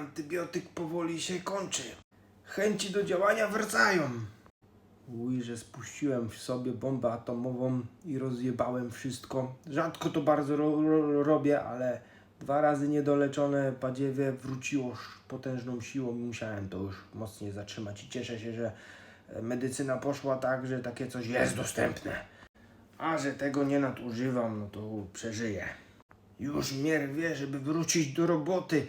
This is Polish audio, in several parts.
antybiotyk powoli się kończy. Chęci do działania wracają. Uj, że spuściłem w sobie bombę atomową i rozjebałem wszystko. Rzadko to bardzo ro, ro, robię, ale dwa razy niedoleczone badziewie wróciło potężną siłą musiałem to już mocniej zatrzymać. I cieszę się, że medycyna poszła tak, że takie coś jest dostępne. A że tego nie nadużywam, no to przeżyję. Już mnie wie, żeby wrócić do roboty.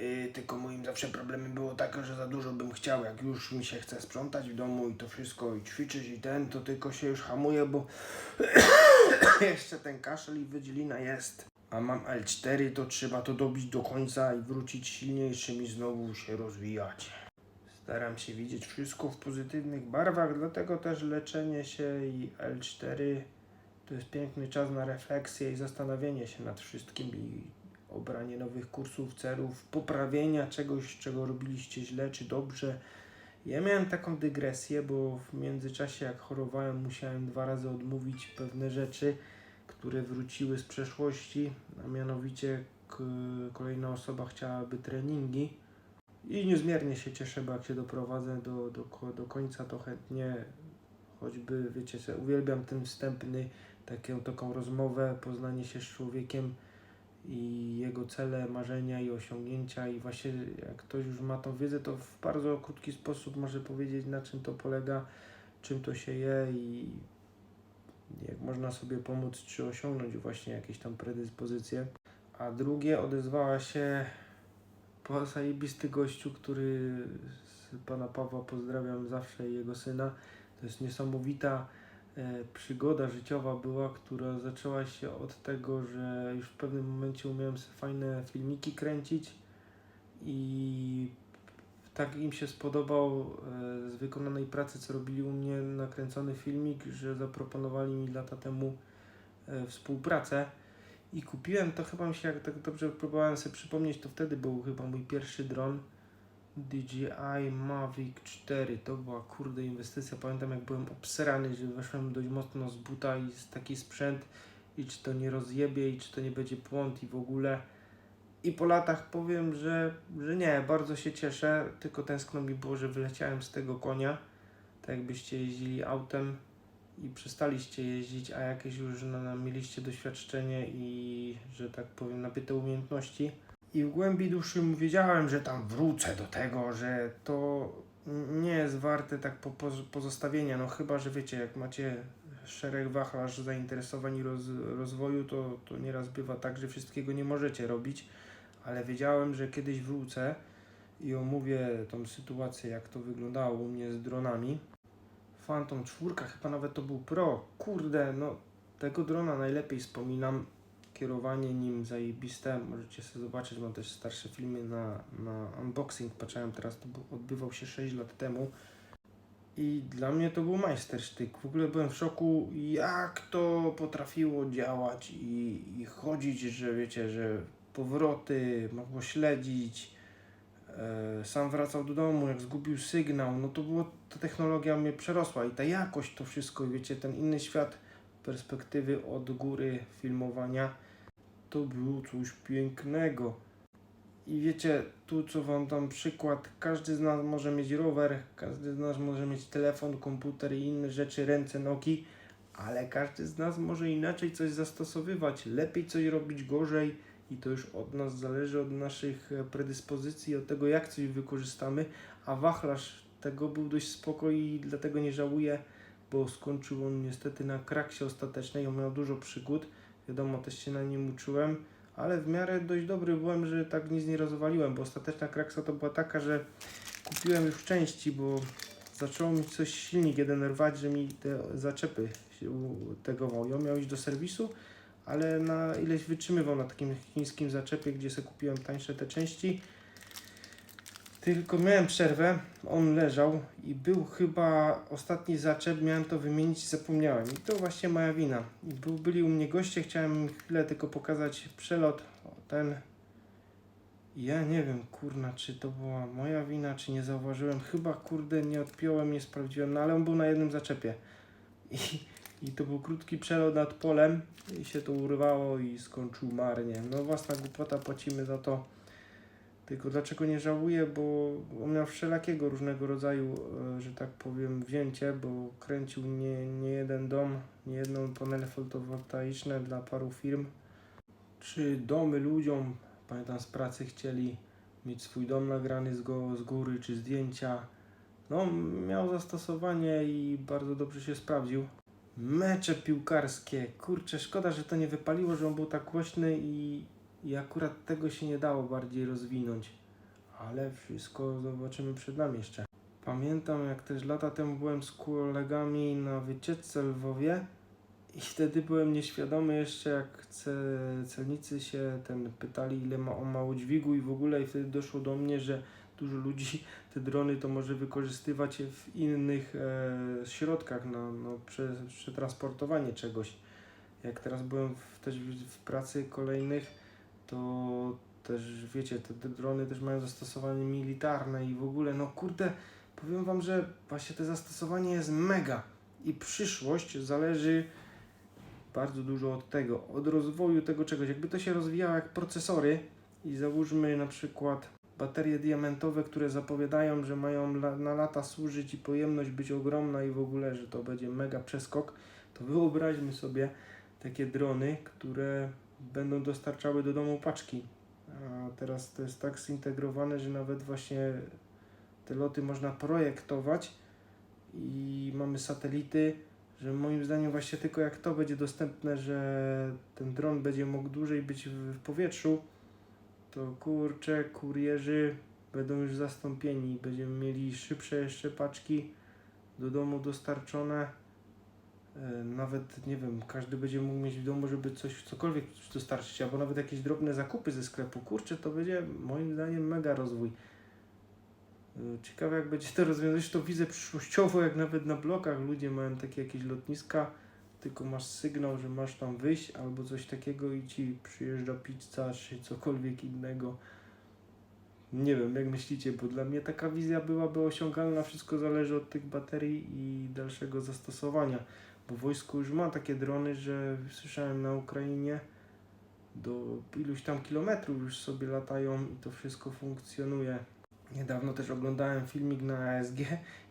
Yy, tylko moim zawsze problemem było takie, że za dużo bym chciał. Jak już mi się chce sprzątać w domu i to wszystko i ćwiczyć i ten, to tylko się już hamuje, bo jeszcze ten kaszel i wydzielina jest. A mam L4, to trzeba to dobić do końca i wrócić silniejszym i znowu się rozwijać. Staram się widzieć wszystko w pozytywnych barwach, dlatego też leczenie się i L4 to jest piękny czas na refleksję i zastanowienie się nad wszystkim i obranie nowych kursów, celów, poprawienia czegoś, czego robiliście źle czy dobrze. Ja miałem taką dygresję, bo w międzyczasie jak chorowałem musiałem dwa razy odmówić pewne rzeczy, które wróciły z przeszłości, a mianowicie kolejna osoba chciałaby treningi. I niezmiernie się cieszę, bo jak się doprowadzę do, do, do końca, to chętnie choćby, wiecie, uwielbiam ten wstępny, taką, taką rozmowę, poznanie się z człowiekiem i jego cele, marzenia i osiągnięcia i właśnie jak ktoś już ma tą wiedzę, to w bardzo krótki sposób może powiedzieć na czym to polega, czym to się je i jak można sobie pomóc czy osiągnąć właśnie jakieś tam predyspozycje. A drugie odezwała się po zajebisty gościu, który z pana Pawła pozdrawiam zawsze i jego syna. To jest niesamowita przygoda życiowa była, która zaczęła się od tego, że już w pewnym momencie umiałem sobie fajne filmiki kręcić i tak im się spodobał e, z wykonanej pracy, co robili u mnie nakręcony filmik, że zaproponowali mi lata temu e, współpracę. I kupiłem to chyba mi się, jak tak dobrze próbowałem sobie przypomnieć, to wtedy był chyba mój pierwszy dron DJI Mavic 4. To była kurde inwestycja. Pamiętam jak byłem obsrany, że weszłem dość mocno z buta i z taki sprzęt i czy to nie rozjebie i czy to nie będzie błąd i w ogóle. I po latach powiem, że, że nie, bardzo się cieszę, tylko tęskno mi było, że wyleciałem z tego konia, tak jakbyście jeździli autem i przestaliście jeździć, a jakieś już no, mieliście doświadczenie i, że tak powiem, nabyte umiejętności. I w głębi duszy wiedziałem, że tam wrócę do tego, że to nie jest warte tak po, po, pozostawienia. No chyba, że wiecie, jak macie szereg wachlarz zainteresowań roz, rozwoju, to, to nieraz bywa tak, że wszystkiego nie możecie robić. Ale wiedziałem, że kiedyś wrócę i omówię tą sytuację, jak to wyglądało u mnie z dronami. Phantom 4, chyba nawet to był Pro. Kurde, no tego drona najlepiej wspominam. Kierowanie nim zajebiste. Możecie sobie zobaczyć, mam też starsze filmy na, na unboxing. Patrzyłem teraz, to odbywał się 6 lat temu. I dla mnie to był majstersztyk. W ogóle byłem w szoku, jak to potrafiło działać i, i chodzić, że wiecie, że powroty mogło śledzić. E, sam wracał do domu, jak zgubił sygnał, no to było, ta technologia mnie przerosła i ta jakość to wszystko, wiecie, ten inny świat perspektywy od góry filmowania, to było coś pięknego. I wiecie, tu co wam dam przykład, każdy z nas może mieć rower, każdy z nas może mieć telefon, komputer i inne rzeczy, ręce, nogi, ale każdy z nas może inaczej coś zastosowywać, lepiej coś robić, gorzej. I to już od nas zależy, od naszych e, predyspozycji, od tego jak coś wykorzystamy, a wachlarz tego był dość spokojny i dlatego nie żałuję, bo skończył on niestety na kraksie ostatecznej, on miał dużo przygód, wiadomo, też się na nim uczyłem, ale w miarę dość dobry byłem, że tak nic nie rozwaliłem, bo ostateczna kraksa to była taka, że kupiłem już części, bo zaczęło mi coś silnik jeden rwać, że mi te zaczepy się tegował. Ja miał iść do serwisu, ale na ileś wytrzymywał na takim chińskim zaczepie, gdzie sobie kupiłem tańsze te części. Tylko miałem przerwę, on leżał i był chyba ostatni zaczep, miałem to wymienić i zapomniałem. I to właśnie moja wina. Byli u mnie goście, chciałem chwilę tylko pokazać przelot, o, ten. Ja nie wiem, kurna, czy to była moja wina, czy nie zauważyłem. Chyba, kurde, nie odpiąłem, nie sprawdziłem, no ale on był na jednym zaczepie. I, i to był krótki przelot nad polem i się to urwało i skończył marnie. No własna głupota, płacimy za to Tylko dlaczego nie żałuję, bo on miał wszelakiego różnego rodzaju, e, że tak powiem, wzięcie, bo kręcił nie, nie jeden dom, nie jedną panele fotowoltaiczne dla paru firm, czy domy ludziom. Pamiętam z pracy chcieli mieć swój dom nagrany z, go, z góry, czy zdjęcia. No, miał zastosowanie i bardzo dobrze się sprawdził. Mecze piłkarskie. Kurczę, szkoda, że to nie wypaliło, że on był tak głośny i, i akurat tego się nie dało bardziej rozwinąć. Ale wszystko zobaczymy przed nami jeszcze. Pamiętam, jak też lata temu byłem z kolegami na wycieczce w Lwowie i wtedy byłem nieświadomy jeszcze, jak ce, celnicy się ten pytali, ile ma on mało dźwigu i w ogóle i wtedy doszło do mnie, że dużo ludzi te drony to może wykorzystywać w innych e, środkach na, prze, przetransportowanie czegoś. Jak teraz byłem w, też w pracy kolejnych, to też wiecie, te, drony też mają zastosowanie militarne i w ogóle, no kurde, powiem wam, że właśnie to zastosowanie jest mega i przyszłość zależy bardzo dużo od tego, od rozwoju tego czegoś. Jakby to się rozwijało jak procesory i załóżmy na przykład baterie diamentowe, które zapowiadają, że mają la, na lata służyć i pojemność być ogromna i w ogóle, że to będzie mega przeskok, to wyobraźmy sobie takie drony, które będą dostarczały do domu paczki. A teraz to jest tak zintegrowane, że nawet właśnie te loty można projektować i mamy satelity, że moim zdaniem właśnie tylko jak to będzie dostępne, że ten dron będzie mógł dłużej być w, powietrzu, to kurczę, kurierzy będą już zastąpieni. Będziemy mieli szybsze jeszcze paczki do domu dostarczone. E, Nawet nie wiem, każdy będzie mógł mieć w domu, żeby coś, cokolwiek dostarczyć, albo nawet jakieś drobne zakupy ze sklepu. Kurczę, to będzie moim zdaniem mega rozwój. E, Ciekawe jak będzie to rozwiązać, to widzę przyszłościowo, jak nawet na blokach ludzie mają takie jakieś lotniska, tylko masz sygnał, że masz tam wyjść albo coś takiego i ci przyjeżdża pizza czy cokolwiek innego. Nie wiem, jak myślicie, bo dla mnie taka wizja byłaby osiągalna, wszystko zależy od tych baterii i dalszego zastosowania. Bo wojsko już ma takie drony, że słyszałem na Ukrainie do iluś tam kilometrów już sobie latają i to wszystko funkcjonuje. Niedawno też oglądałem filmik na ASG,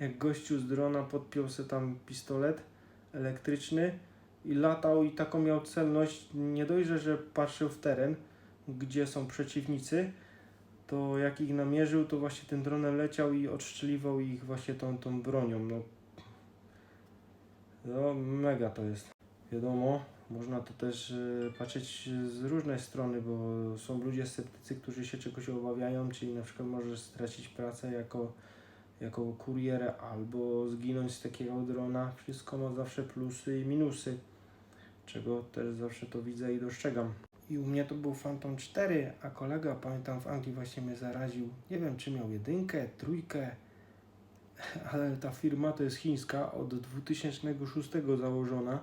jak gościu z drona podpiął sobie tam pistolet elektryczny i latał i taką miał celność, nie dość, że- że patrzył w teren, gdzie są przeciwnicy, to jak ich namierzył, to właśnie ten dronem leciał i odszczeliwał ich właśnie tą, tą bronią. No, no mega to jest. Wiadomo, można to też e, patrzeć z różnej strony, bo są ludzie sceptycy, którzy się czegoś obawiają, czyli na przykład możesz stracić pracę jako, jako kurier albo zginąć z takiego drona. Wszystko ma zawsze plusy i minusy, czego też zawsze to widzę i dostrzegam. I u mnie to był Phantom 4, a kolega, pamiętam, w Anglii właśnie mnie zaraził. Nie wiem, czy miał jedynkę, trójkę, ale ta firma to jest chińska, od 2006 założona.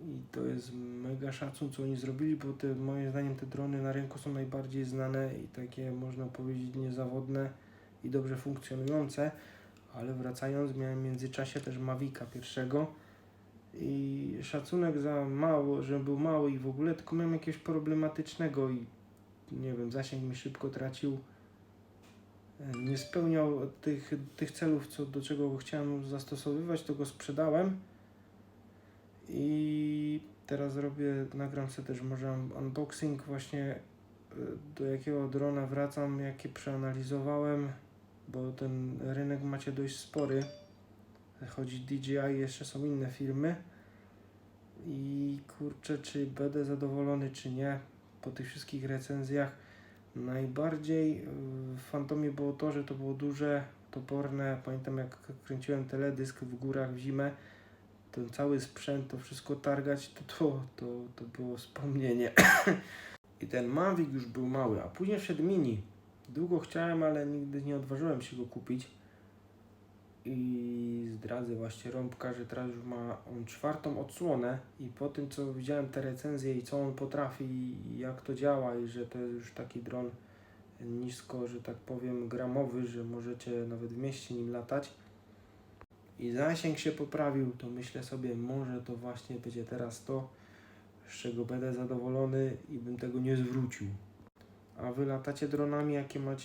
I to jest mega szacun, co oni zrobili, bo te, moim zdaniem te drony na rynku są najbardziej znane i takie, można powiedzieć, niezawodne i dobrze funkcjonujące. Ale wracając, miałem w międzyczasie też Mavica pierwszego i szacunek za mało, że był mały i w ogóle, tylko miałem jakiegoś problematycznego i nie wiem, zasięg mi szybko tracił. Nie spełniał tych, tych celów, co, do czego go chciałem zastosowywać, to go sprzedałem. I teraz robię, nagram sobie też może un- unboxing właśnie e, do jakiego drona wracam, jakie przeanalizowałem, bo ten rynek macie dość spory. Chodzi DJI, jeszcze są inne firmy. I kurczę, czy będę zadowolony, czy nie, po tych wszystkich recenzjach. Najbardziej y, w Fantomie było to, że to było duże, toporne. Pamiętam jak kręciłem teledysk w górach w zimę, ten cały sprzęt, to wszystko targać, to to, to, to było wspomnienie. I ten Mavic już był mały, a później wszedł Mini. Długo chciałem, ale nigdy nie odważyłem się go kupić. I zdradzę właśnie rąbka, że teraz już ma on czwartą odsłonę i po tym co widziałem te recenzje i co on potrafi i jak to działa i że to jest już taki dron nisko, że tak powiem gramowy, że możecie nawet w mieście nim latać i zasięg się poprawił, to myślę sobie, może to właśnie będzie teraz to, z czego będę zadowolony i bym tego nie zwrócił. A wy latacie dronami, jakie macie